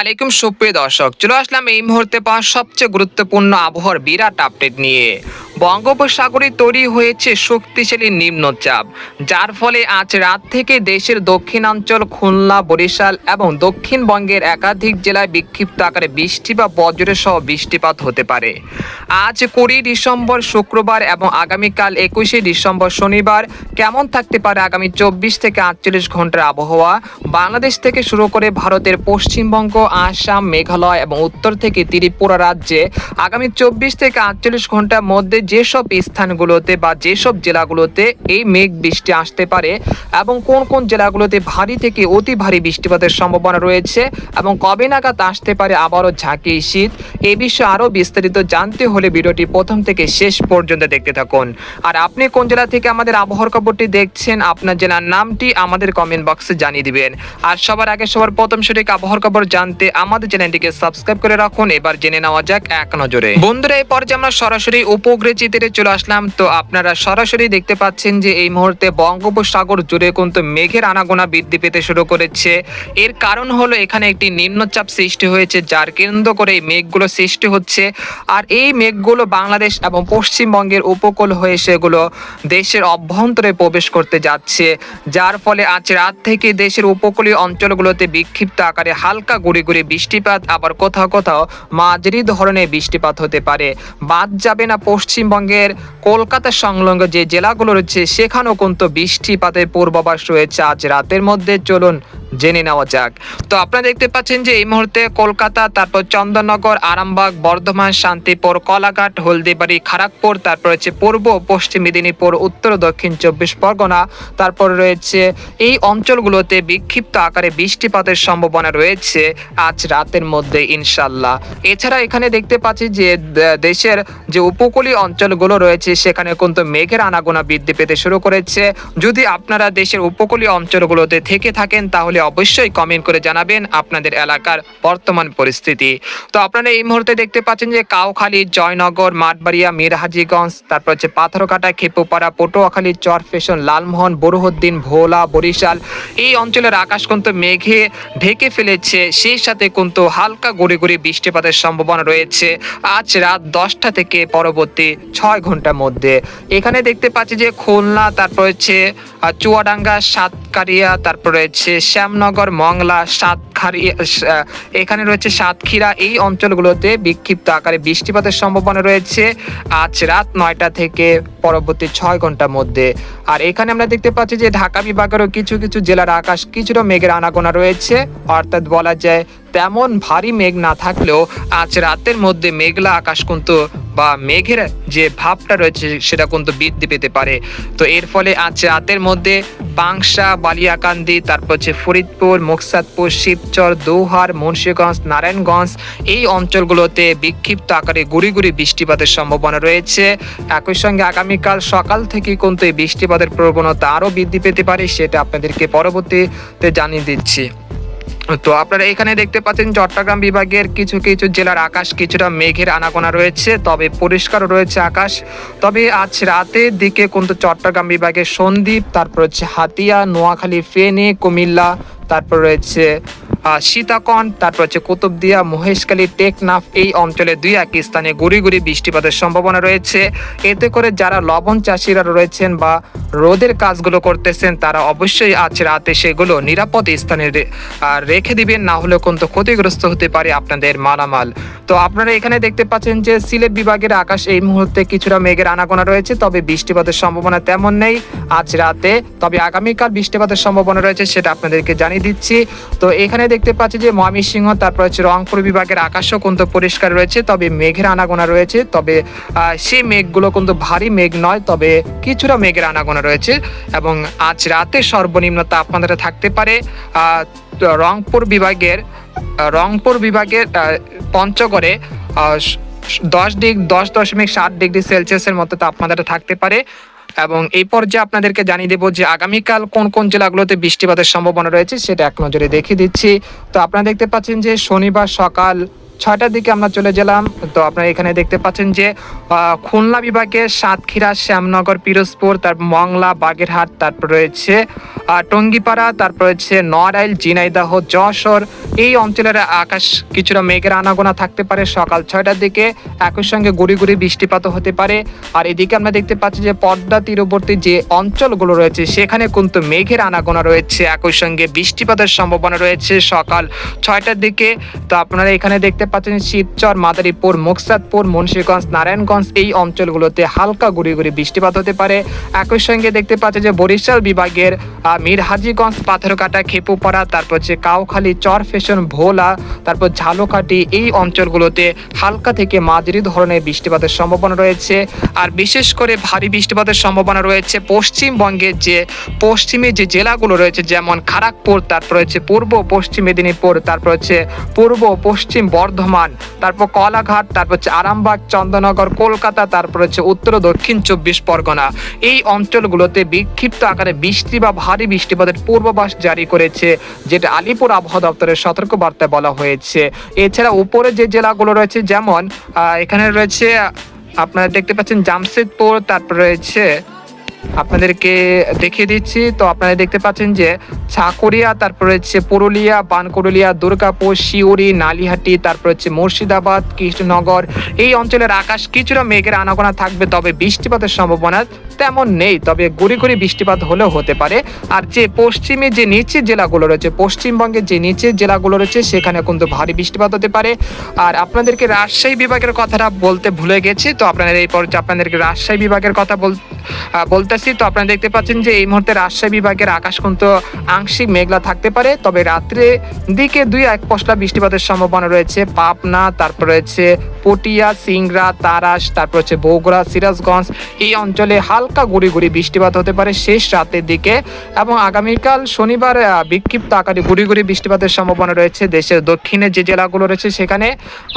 আলাইকুম, সুপ্রিয় দর্শক। চলে আসলাম এই মুহূর্তে পাওয়া সবচেয়ে গুরুত্বপূর্ণ আবহাওয়ার বিরাট আপডেট নিয়ে। বঙ্গোপসাগরে তৈরি হয়েছে শক্তিশালী নিম্নচাপ, যার ফলে আজ রাত থেকে দেশের দক্ষিণাঞ্চল, খুলনা, বরিশাল এবং দক্ষিণবঙ্গের একাধিক জেলায় বিক্ষিপ্ত আকারে বৃষ্টি বা বজ্রের সহ বৃষ্টিপাত হতে পারে। আজ কুড়ি ডিসেম্বর শুক্রবার এবং আগামীকাল একুশে ডিসেম্বর শনিবার কেমন থাকতে পারে আগামী চব্বিশ থেকে আটচল্লিশ ঘণ্টার আবহাওয়া? বাংলাদেশ থেকে শুরু করে ভারতের পশ্চিমবঙ্গ আসাম, মেঘালয় এবং উত্তর থেকে ত্রিপুরা রাজ্যে আগামী চব্বিশ থেকে আটচল্লিশ ঘণ্টার মধ্যে যেসব স্থানগুলোতে বা যেসব জেলাগুলোতে এই মেঘ বৃষ্টি আসতে পারে এবং কোন কোন জেলাগুলোতে ভারী থেকে অতি ভারী বৃষ্টিপাতের সম্ভাবনা রয়েছে এবং কবে নাগাদ আসতে পারে আবারও ঝাঁকি শীত এই বিষয়ে আরও বিস্তারিত জানতে হলে ভিডিওটি প্রথম থেকে শেষ পর্যন্ত দেখতে থাকুন। আর আপনি কোন জেলা থেকে আমাদের আবহাওয়ার খবরটি দেখছেন, আপনার জেলার নামটি আমাদের কমেন্ট বক্সে জানিয়ে দিবেন। আর সবার আগে সবার প্রথম সঠিক আবহাওয়ার খবর জানতে আমাদের চ্যানেলটিকে সাবস্ক্রাইব করে রাখুন। এবার জেনে নেওয়া যাক এক নজরে। বন্ধুরা এই পর্যায়ে আমরা সরাসরি উপগ্রহ চিত্রে চলে আসলাম। তো আপনারা সরাসরি দেখতে পাচ্ছেন যে এই মুহূর্তে বঙ্গোপসাগর জুড়ে কিন্তু মেঘের আনাগোনা বৃদ্ধি পেতে শুরু করেছে। এর কারণ হলো এখানে একটি নিম্নচাপ সৃষ্টি হয়েছে, যার কেন্দ্র করে এই মেঘগুলো সৃষ্টি হচ্ছে। আর এই মেঘগুলো বাংলাদেশ এবং পশ্চিমবঙ্গের উপকূল হয়ে সেগুলো দেশের অভ্যন্তরে প্রবেশ করতে যাচ্ছে। যার ফলে আজ রাত থেকে দেশের উপকূলীয় অঞ্চলগুলোতে বিক্ষিপ্ত আকারে হালকা গুড়ি গুড়ি বৃষ্টিপাত, আবার কোথাও কোথাও মাঝারি ধরনের বৃষ্টিপাত হতে পারে। বাদ যাবে না পশ্চিমবঙ্গের কলকাতা সংলগ্ন যে জেলাগুলো রয়েছে, সেখানেও কিন্তু বৃষ্টিপাতের পূর্বাভাস রয়েছে। আজ রাতের মধ্যে চলুন জেনে নেওয়া যাক। তো আপনারা দেখতে পাচ্ছেন যে এই মুহূর্তে কলকাতা, তারপর চন্দননগর, আরামবাগ, বর্ধমান, শান্তিপুর, কলাঘাট, হলদিবাড়ি খড়গপুর তারপর রয়েছে পূর্ব, পশ্চিম মেদিনীপুর, উত্তর, দক্ষিণ চব্বিশ পরগনা, তারপর রয়েছে এই অঞ্চলগুলোতে বিক্ষিপ্ত আকারে বৃষ্টিপাতের সম্ভাবনা রয়েছে আজ রাতের মধ্যে ইনশাল্লাহ এছাড়া এখানে দেখতে পাচ্ছি যে দেশের যে উপকূলীয় অঞ্চলগুলো রয়েছে, সেখানে কিন্তু মেঘের আনাগোনা বৃদ্ধি পেতে শুরু করেছে। যদি আপনারা দেশের উপকূলীয় অঞ্চলগুলোতে থেকে থাকেন, তাহলে অবশ্যই কমেন্ট করে জানাবেন আপনাদের এলাকার বর্তমান পরিস্থিতি। তো আপনারা এই মুহূর্তে দেখতে পাচ্ছেন যে কাউখালী, জয়নগর, মাঠবাড়িয়া, মিরহাজিগঞ্জ, তারপর হচ্ছে পাথরকাটা খেপুপাড়া, পটুয়াখালী চরফেশন লালমোহন, বরুহদ্দিন, ভোলা, বরিশাল, এই অঞ্চলের আকাশ কিন্তু মেঘে ঢেকে ফেলেছে। সেই সাথে কিন্তু হালকা গড়ি গড়ি বৃষ্টিপাতের সম্ভাবনা রয়েছে আজ রাত দশটা থেকে পরবর্তী ছয় ঘণ্টার মধ্যে। এখানে দেখতে পাচ্ছি যে খুলনা, তারপর হচ্ছে চুয়াডাঙ্গা, সাতকারিয়া, তারপর রয়েছে শ্যামনগর, মংলা, সাতখারিয়া এখানে রয়েছে সাতক্ষীরা। এই অঞ্চলগুলোতে বিক্ষিপ্ত আকারে বৃষ্টিপাতের সম্ভাবনা রয়েছে। আজ রাত নয়টা থেকে পরবর্তী ছয় ঘণ্টার মধ্যে। আর এখানে আমরা দেখতে পাচ্ছি যে ঢাকা বিভাগেরও কিছু কিছু জেলার আকাশ কিছুটা মেঘের আনাগোনা রয়েছে। অর্থাৎ বলা যায় তেমন ভারী মেঘ না থাকলেও আজ রাতের মধ্যে মেঘলা আকাশ কিন্তু বা মেঘের যে ভাবটা রয়েছে সেটা কিন্তু বৃদ্ধি পেতে পারে। তো এর ফলে আজ রাতের মধ্যে পাংশা বালিয়াকান্দি, তারপর হচ্ছে ফরিদপুর, মুকসাদপুর, শিবচর, দৌহার, মুন্সীগঞ্জ, নারায়ণগঞ্জ এই অঞ্চলগুলোতে বিক্ষিপ্ত আকারে গুড়ি গুড়ি বৃষ্টিপাতের সম্ভাবনা রয়েছে। একই সঙ্গে আগামীকাল সকাল থেকে কিন্তু এই বৃষ্টিপাতের প্রবণতা আরও বৃদ্ধি পেতে পারে, সেটা আপনাদেরকে পরবর্তীতে জানিয়ে দিচ্ছি। তো আপনারা এখানে দেখতে পাচ্ছেন চট্টগ্রাম বিভাগের কিছু কিছু জেলার আকাশ কিছুটা মেঘের আনাগোনা রয়েছে, তবে পরিষ্কার রয়েছে আকাশ। তবে আজ রাতের দিকে কিন্তু চট্টগ্রাম বিভাগের সন্দ্বীপ, তারপর হচ্ছে হাতিয়া, নোয়াখালী, ফেনে, কুমিল্লা, তারপর রয়েছে আহ, সীতাকন তারপর হচ্ছে কুতুবদিয়া মহেশখালী টেকনাফ এই অঞ্চলে দুই এক স্থানে গুড়ি গুড়ি বৃষ্টিপাতের সম্ভাবনা রয়েছে। এতে করে যারা লবণ চাষিরা রয়েছেন বা রোদের কাজগুলো করতেছেন তারা অবশ্যই আজ রাতে সেগুলো নিরাপদ স্থানে রেখে দিবেন না হলে কিন্তু ক্ষতিগ্রস্ত হতে পারে আপনাদের মালামাল। তো আপনারা এখানে দেখতে পাচ্ছেন যে সিলেট বিভাগের আকাশ এই মুহূর্তে কিছুটা মেঘের আনাগোনা রয়েছে তবে বৃষ্টিপাতের সম্ভাবনা তেমন নেই আজ রাতে। তবে আগামীকাল বৃষ্টিপাতের সম্ভাবনা রয়েছে সেটা আপনাদেরকে জানিয়ে দিচ্ছি। তো এখানে দেখতে পাচ্ছি যে ময়মনসিংহ, তারপর হচ্ছে রংপুর বিভাগের আকাশও কিন্তু পরিষ্কার রয়েছে, তবে মেঘের আনাগোনা রয়েছে, তবে সেই মেঘগুলো কিন্তু ভারী মেঘ নয়, তবে কিছুটা মেঘের আনাগোনা রয়েছে এবং আজ রাতে সর্বনিম্ন তাপমাত্রা থাকতে পারে রংপুর বিভাগের রংপুর বিভাগের পঞ্চগড়ে দশ ডিগ্রি দশ দশমিক সাত ডিগ্রি সেলসিয়াসের মতো তাপমাত্রা থাকতে পারে এবং এই পর্যায়ে আপনাদেরকে জানিয়ে দেবো যে আগামীকাল কোন কোন জেলাগুলোতে বৃষ্টিপাতের সম্ভাবনা রয়েছে, সেটা এক নজরে দেখিয়ে দিচ্ছি। তো আপনারা দেখতে পাচ্ছেন যে শনিবার সকাল ছয়টার দিকে আমরা চলে গেলাম। তো আপনারা এখানে দেখতে পাচ্ছেন যে খুলনা বিভাগের সাতক্ষীরা, শ্যামনগর, পিরোজপুর তারপর মংলা, বাগেরহাট, তারপর রয়েছে টঙ্গিপাড়া, তারপর রয়েছে নড়াইল জিনাইদাহ যশোর। এই অঞ্চলের আকাশ কিছুটা মেঘের আনাগোনা থাকতে পারে। সকাল ছয়টার দিকে একই সঙ্গে গুড়ি গুড়ি বৃষ্টিপাত হতে পারে। আর এদিকে আমরা দেখতে পাচ্ছি যে, পদ্মা তীরবর্তী যে অঞ্চলগুলো রয়েছে, সেখানে কিন্তু মেঘের আনাগোনা রয়েছে। একই সঙ্গে বৃষ্টিপাতের সম্ভাবনা রয়েছে সকাল ছয়টার দিকে। তো আপনারা এখানে দেখতে পাচ্ছেন শিবচর মাদারীপুর, মুকসাদপুর, মুন্সীগঞ্জ, নারায়ণগঞ্জ এই অঞ্চলগুলোতে হালকা গুড়ি গুড়ি বৃষ্টিপাত হতে পারে। একই সঙ্গে দেখতে পাচ্ছেন যে বরিশাল বিভাগের মিরহাজিগঞ্জ, পাথরকাটা, খেপুপাড়া, তারপর হচ্ছে কাউখালী, চর ফেশন, ভোলা, তারপর ঝালকাঠি এই অঞ্চলগুলোতে হালকা থেকে মাঝারি ধরনের বৃষ্টিপাতের সম্ভাবনা রয়েছে। আর বিশেষ করে ভারী বৃষ্টিপাতের সম্ভাবনা রয়েছে পশ্চিমবঙ্গের যে, পশ্চিমে যে জেলাগুলো রয়েছে যেমন খড়গপুর তারপর হচ্ছে পূর্ব পশ্চিম মেদিনীপুর, তারপর হচ্ছে পূর্ব পশ্চিম বর্ধমান তারপর কলাঘাট, তারপর হচ্ছে আরামবাগ চন্দ্রনগর কলকাতা, তারপর হচ্ছে উত্তর, দক্ষিণ চব্বিশ পরগনা। এই অঞ্চলগুলোতে বিক্ষিপ্ত আকারে বৃষ্টি বা ভারী বৃষ্টিপাতের পূর্বাভাস জারি করেছে, যেটা আলিপুর আবহাওয়া দপ্তরের সতর্ক বার্তায় বলা হয়েছে। এছাড়া উপরে যে জেলাগুলো রয়েছে, যেমন এখানে রয়েছে, আপনারা দেখতে পাচ্ছেন জামশেদপুর, তারপর রয়েছে আপনাদেরকে দেখিয়ে দিচ্ছি। তো আপনারা দেখতে পাচ্ছেন যে ছাকুরিয়া তারপর হচ্ছে পুরুলিয়া বানকুরুলিয়া দুর্গাপুর শিউরি নালিহাটি, তারপর হচ্ছে মুর্শিদাবাদ, কৃষ্ণনগর। এই অঞ্চলের আকাশ কিছুটা মেঘের আনাগোনা থাকবে, তবে বৃষ্টিপাতের সম্ভাবনা তেমন নেই। তবে গুড়ি গুড়ি বৃষ্টিপাত হলেও হতে পারে। আর যে পশ্চিমে যে নিচের জেলাগুলো রয়েছে, পশ্চিমবঙ্গের যে নিচের জেলাগুলো রয়েছে, সেখানে কিন্তু ভারী বৃষ্টিপাত হতে পারে। আর আপনাদেরকে রাজশাহী বিভাগের কথাটা বলতে ভুলে গেছি। তো আপনাদের এই পর্যায়ে আপনাদেরকে রাজশাহী বিভাগের কথা বল বলতেছি তো আপনারা দেখতে পাচ্ছেন যে এই মুহূর্তে রাজশাহী বিভাগের আকাশ কিন্তু আংশিক মেঘলা থাকতে পারে। তবে রাত্রে দিকে দুই এক পশলা বৃষ্টিপাতের সম্ভাবনা রয়েছে। পাবনা, তারপর রয়েছে পটিয়া, সিংড়া, তারাস, তারপর হচ্ছে বগুড়া, সিরাজগঞ্জ। এই অঞ্চলে হালকা গুড়ি গুড়ি বৃষ্টিপাত হতে পারে শেষ রাতের দিকে। এবং আগামীকাল শনিবার বিক্ষিপ্ত আকারে গুড়ি গুড়ি বৃষ্টিপাতের সম্ভাবনা রয়েছে দেশের দক্ষিণে যে জেলাগুলো রয়েছে সেখানে।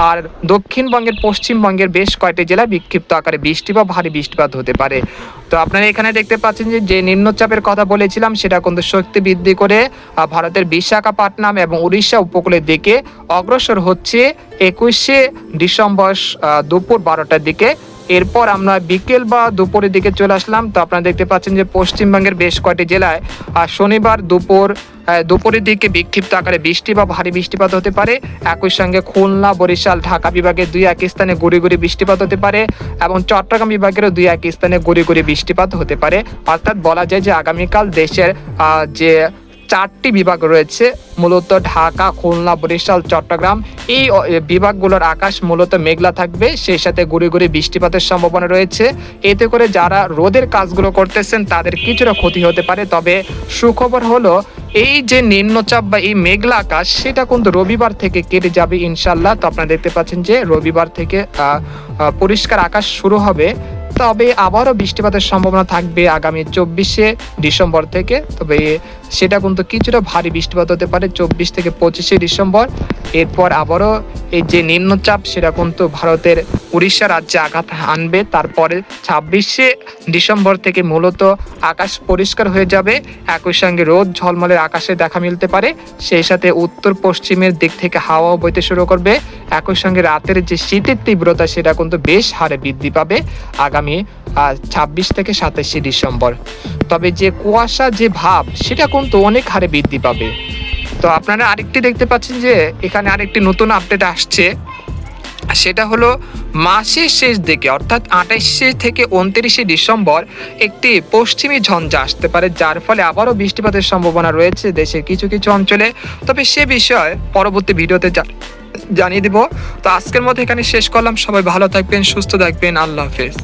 আর দক্ষিণবঙ্গের, পশ্চিমবঙ্গের বেশ কয়েকটি জেলায় বিক্ষিপ্ত আকারে বৃষ্টি বা ভারী বৃষ্টিপাত হতে পারে। তো আপনারা এখানে দেখতে পাচ্ছেন যে যে নিম্নচাপের কথা বলেছিলাম, সেটা কিন্তু শক্তি বৃদ্ধি করে ভারতের বিশাখাপাটনাম এবং উড়িষ্যা উপকূলের দিকে অগ্রসর হচ্ছে একুশে ডিসেম্বর দুপুর বারোটার দিকে। এরপর আমরা বিকেল বা দুপুরের দিকে চলে আসলাম। তো আপনারা দেখতে পাচ্ছেন যে পশ্চিমবঙ্গের বেশ কয়েকটি জেলায় আর শনিবার দুপুর দুপুরের দিকে বিক্ষিপ্ত আকারে বৃষ্টি বা ভারী বৃষ্টিপাত হতে পারে। একই সঙ্গে খুলনা, বরিশাল, ঢাকা বিভাগের দুই এক স্থানে গুড়ি গুড়ি বৃষ্টিপাত হতে পারে এবং চট্টগ্রাম বিভাগেরও দুই এক স্থানে গুড়ি গুড়ি বৃষ্টিপাত হতে পারে। অর্থাৎ বলা যায় যে আগামীকাল দেশের যে চারটি বিভাগ রয়েছে, মূলত ঢাকা, খুলনা, বরিশাল, চট্টগ্রাম। এই বিভাগগুলোর আকাশ মূলত মেঘলা থাকবে, সেই সাথে গুড়ি গুড়ি বৃষ্টিপাতের সম্ভাবনা রয়েছে। এতে করে যারা রোদের কাজগুলো করতেছেন, তাদের কিছুটা ক্ষতি হতে পারে। তবে সুখবর হলো, এই যে নিম্নচাপ বা এই মেঘলা আকাশ, সেটা কিন্তু রবিবার থেকে কেটে যাবে ইনশাল্লাহ তো আপনারা দেখতে পাচ্ছেন যে রবিবার থেকে পরিষ্কার আকাশ শুরু হবে। তবে আবারও বৃষ্টিপাতের সম্ভাবনা থাকবে আগামী চব্বিশে ডিসেম্বর থেকে। তবে সেটা কিন্তু কিছুটা ভারী বৃষ্টিপাত হতে পারে চব্বিশ থেকে পঁচিশে ডিসেম্বর। এরপর আবারও এই যে নিম্নচাপ, সেটা কিন্তু ভারতের উড়িষ্যা রাজ্যে আঘাত আনবে। তারপরে ছাব্বিশে ডিসেম্বর থেকে মূলত আকাশ পরিষ্কার হয়ে যাবে। একই সঙ্গে রোদ ঝলমলের আকাশে দেখা মিলতে পারে। সেই সাথে উত্তর পশ্চিমের দিক থেকে হাওয়াও বইতে শুরু করবে। একই সঙ্গে রাতের যে শীতের তীব্রতা, সেটা কিন্তু বেশ হারে বৃদ্ধি পাবে আগামী ছাব্বিশ থেকে সাতাশে ডিসেম্বর। তবে যে কুয়াশা, যে ভাব, সেটা কিন্তু অনেক হারে বৃদ্ধি পাবে। তো আপনারা আরেকটি দেখতে পাচ্ছেন যে এখানে আরেকটি নতুন আপডেট আসছে। সেটা হলো মাসের শেষ দিকে, অর্থাৎ আঠাইশে থেকে উনত্রিশে ডিসেম্বর একটি পশ্চিমী ঝঞ্ঝা আসতে পারে, যার ফলে আবারও বৃষ্টিপাতের সম্ভাবনা রয়েছে দেশের কিছু কিছু অঞ্চলে। তবে সে বিষয় পরবর্তী ভিডিওতে জানিয়ে দিব। তো আজকের মধ্যে এখানে শেষ করলাম। সবাই ভালো থাকবেন, সুস্থ থাকবেন। আল্লাহ হাফেজ।